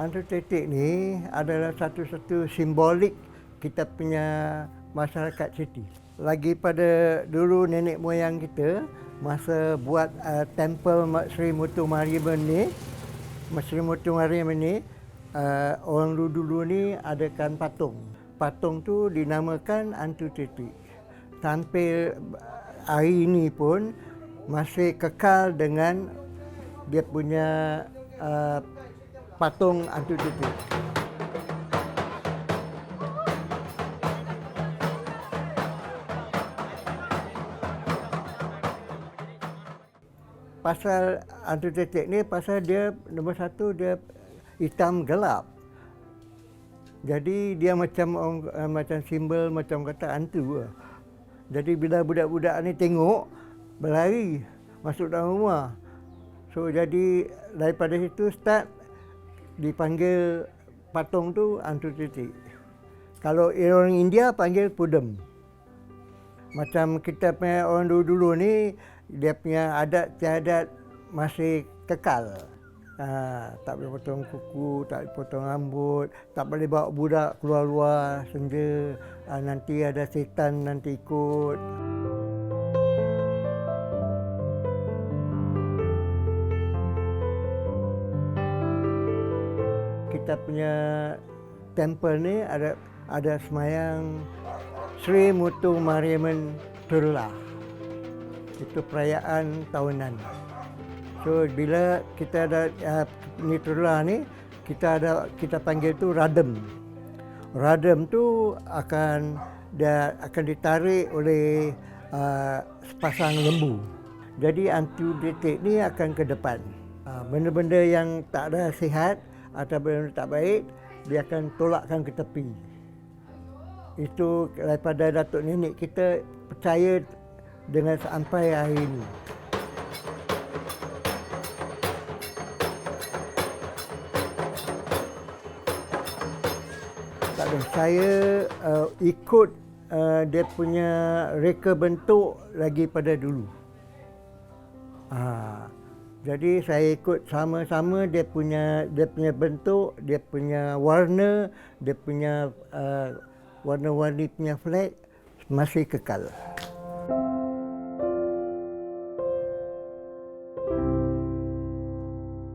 Hantu tetek ni adalah satu-satu simbolik kita punya masyarakat siti. Lagi pada dulu nenek moyang kita masa buat uh, tempel Mak Sri Mutu Mariam ni, Sri Mutu Mariam ni uh, orang dulu-dulu ni adakan patung. Patung tu dinamakan hantu tetek. Sampai hari ini pun masih kekal dengan dia punya uh, patung hantu tetek. Pasal hantu tetek ni pasal dia nombor satu dia hitam gelap. Jadi dia macam orang, uh, macam simbol macam kata hantu lah. Jadi bila budak-budak ni tengok berlari masuk dalam rumah. So jadi daripada situ start dipanggil patung tu hantu titik. Kalau orang India panggil pudem. Macam kita punya orang dulu-dulu ni dia punya adat istiadat masih kekal. Ha, tak boleh potong kuku, tak boleh potong rambut, tak boleh bawa budak keluar-luar senja. Ha, nanti ada setan nanti ikut. Kita punya temple ni ada ada semayang Sri Mutu Mariaman Turla. Itu perayaan tahunan. So bila kita ada uh, ni Turla ni kita ada kita panggil tu radem. Radem tu akan dia akan ditarik oleh uh, sepasang lembu. Jadi antu detik ni akan ke depan. Uh, benda-benda yang tak ada sihat atau benda tak baik, dia akan tolakkan ke tepi. Itu daripada datuk nenek kita percaya dengan sampai hari ini. Tak ada. Saya uh, ikut uh, dia punya reka bentuk lagi pada dulu. Ha, jadi saya ikut sama-sama dia punya dia punya bentuk, dia punya warna, dia punya uh, warna-warni punya flag masih kekal.